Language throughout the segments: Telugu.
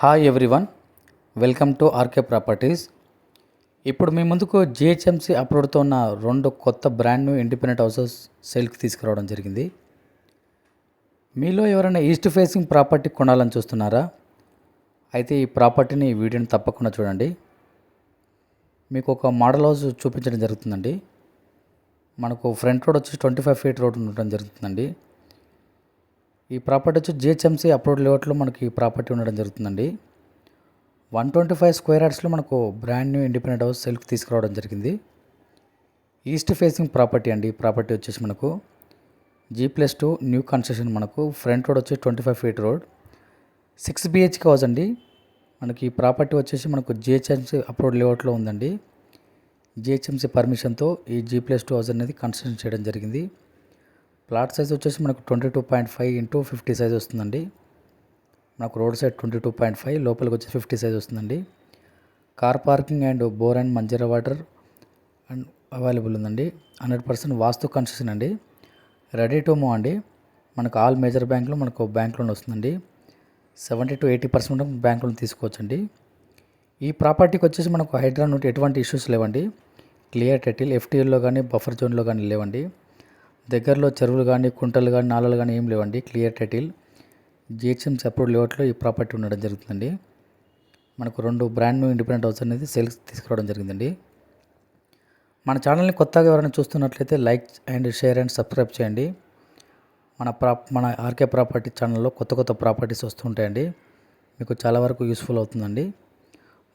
Hi everyone welcome to RK properties ఇప్పుడు మీ ముందుకు జిహెచ్ఎంసీ అప్లోడ్తో ఉన్న రెండు కొత్త బ్రాండ్ న్యూ ఇండిపెండెంట్ హౌసెస్ సేల్కి తీసుకురావడం జరిగింది. మీలో ఎవరైనా ఈస్ట్ ఫేసింగ్ ప్రాపర్టీ కొనాలని చూస్తున్నారా? అయితే ఈ ప్రాపర్టీని ఈ వీడియోని తప్పకుండా చూడండి. మీకు ఒక మోడల్ హౌస్ చూపించడం జరుగుతుందండి. మనకు ఫ్రంట్ రోడ్ వచ్చి ట్వంటీ ఫైవ్ ఫీట్ రోడ్ ఉండడం జరుగుతుందండి. ఈ ప్రాపర్టీ వచ్చి జిహెచ్ఎంసీ అప్రూవ్డ్ లేఅవుట్లో మనకి ఈ ప్రాపర్టీ ఉండడం జరుగుతుందండి. వన్ ట్వంటీ ఫైవ్ స్క్వేర్ యార్డ్స్లో మనకు brand new independent house self తీసుకురావడం జరిగింది. ఈస్ట్ ఫేసింగ్ ప్రాపర్టీ అండి. ఈ ప్రాపర్టీ వచ్చేసి మనకు G plus two new construction మనకు ఫ్రంట్ రోడ్ వచ్చి twenty five feet road. Six BHK house అండి. మనకి ఈ ప్రాపర్టీ వచ్చేసి మనకు జిహెచ్ఎంసీ అప్రూవ్డ్ లేఅవుట్లో ఉందండి. జిహెచ్ఎంసీ పర్మిషన్తో ఈ జీ ప్లస్ టూ హౌస్ అనేది కన్స్ట్రక్షన్ చేయడం జరిగింది. ప్లాట్ సైజ్ వచ్చేసి మనకు twenty two point five into fifty size వస్తుందండి. మనకు road side twenty two point five లోపలికి వచ్చి ఫిఫ్టీ సైజ్ వస్తుందండి. Car parking and bore and Manjeera water and available ఉందండి. హండ్రెడ్ పర్సెంట్ వాస్తు కన్స్ట్రక్షన్ అండి. రెడీ టు మూవ్ అండి. మనకు ఆల్ మేజర్ బ్యాంకులు మనకు బ్యాంక్ లోన్ వస్తుందండి. Seventy to eighty percent bank loan తీసుకోవచ్చండి. ఈ ప్రాపర్టీకి వచ్చేసి మనకు హైడ్రా నుండి ఎటువంటి ఇష్యూస్ లేవండి. క్లియర్ టెటిల్ ఎఫ్టీఎల్లో కానీ బఫర్ జోన్లో కానీ లేవండి. దగ్గరలో చెరువులు కానీ కుంటలు కానీ నాలలు కానీ ఏం లేవండి. Clear title. జిహెచ్ఎం సెపరేట్ లేఅవుట్లో ఈ ప్రాపర్టీ ఉండడం జరుగుతుందండి. మనకు రెండు బ్రాండ్ న్యూ ఇండిపెండెంట్ హౌస్ అనేది సేల్స్ తీసుకురావడం జరిగిందండి. మన ఛానల్ని కొత్తగా ఎవరైనా చూస్తున్నట్లయితే like and share and subscribe చేయండి. మన ప్రా మన ఆర్కే ప్రాపర్టీ ఛానల్లో కొత్త కొత్త ప్రాపర్టీస్ వస్తుంటాయండి మీకు చాలా వరకు యూస్ఫుల్ అవుతుందండి.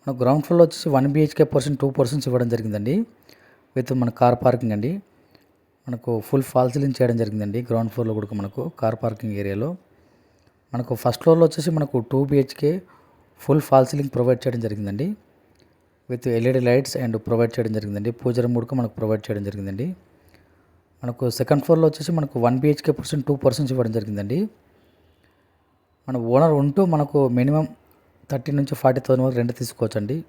మన గ్రౌండ్ ఫ్లోర్లో వచ్చేసి one BHK percent two percents ఇవ్వడం జరిగిందండి. విత్ మన కార్ పార్కింగ్ అండి. మనకు ఫుల్ ఫాల్ సీలింగ్ చేయడం జరిగిందండి. గ్రౌండ్ ఫ్లోర్లో కూడా మనకు కార్ పార్కింగ్ ఏరియాలో. మనకు ఫస్ట్ ఫ్లోర్లో వచ్చేసి మనకు two BHK full fall ceiling provide చేయడం జరిగిందండి. With LED lights and provide చేయడం జరిగిందండి. పూజల మూడుకు మనకు ప్రొవైడ్ చేయడం జరిగిందండి. మనకు సెకండ్ ఫ్లోర్లో వచ్చేసి మనకు one BHK percent two percents ఇవ్వడం జరిగిందండి. మన ఓనర్ ఉంటూ మనకు మినిమం థర్టీ నుంచి ఫార్టీ థౌసండ్ వరకు రెంట్ తీసుకోవచ్చండి.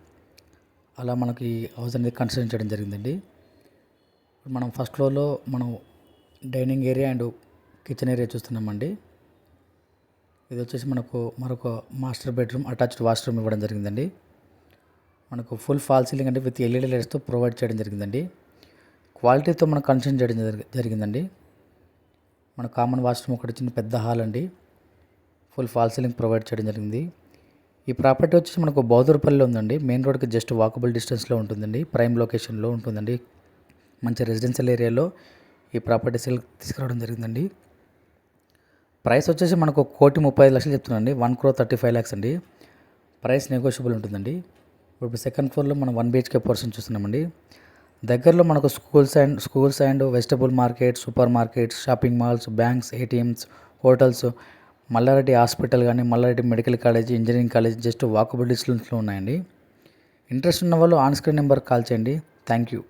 అలా మనకి హౌస్ అనేది కన్సిడర్ చేయడం జరిగిందండి. మనం ఫస్ట్ ఫ్లోర్లో మనం dining area and kitchen area చూస్తున్నామండి. ఇది వచ్చేసి మనకు మరొక మాస్టర్ బెడ్రూమ్ అటాచ్డ్ వాష్రూమ్ ఇవ్వడం జరిగిందండి. మనకు ఫుల్ ఫాల్ సీలింగ్ అంటే విత్ ఎల్ఈడి లైట్స్తో ప్రొవైడ్ చేయడం జరిగిందండి. క్వాలిటీతో మనం కన్సర్న్ చేయడం జరిగి- జరిగిందండి. మన కామన్ వాష్రూమ్ ఒకటి చిన్న పెద్ద హాల్ అండి. ఫుల్ ఫాల్ సీలింగ్ ప్రొవైడ్ చేయడం జరిగింది. ఈ ప్రాపర్టీ వచ్చేసి మనకు బౌదూరుపల్లిలో ఉందండి. మెయిన్ రోడ్కి జస్ట్ వాకబుల్ డిస్టెన్స్లో ఉంటుందండి. ప్రైమ్ లొకేషన్లో ఉంటుందండి. మంచి రెసిడెన్షియల్ ఏరియాలో ఈ ప్రాపర్టీ సేల్ తీసుకురావడం జరిగిందండి. ప్రైస్ వచ్చేసి మనకు కోటి ముప్పై ఐదు లక్షలు చెప్తున్నాండి one crore thirty five lakhs అండి. ప్రైస్ నెగోషియబుల్ ఉంటుందండి. ఇప్పుడు సెకండ్ ఫ్లోర్లో మనం వన్ బిహెచ్కే పర్సన్ చూస్తున్నామండి. దగ్గరలో మనకు schools and schools and vegetable market super markets shopping malls banks ATMs hotels Mallareddy hospital కానీ Mallareddy medical college engineering college just walkable డిస్టెన్స్లో ఉన్నాయండి. ఇంట్రెస్ట్ ఉన్న వాళ్ళు ఆన్ స్క్రీన్ నెంబర్ కాల్ చేయండి. Thank you.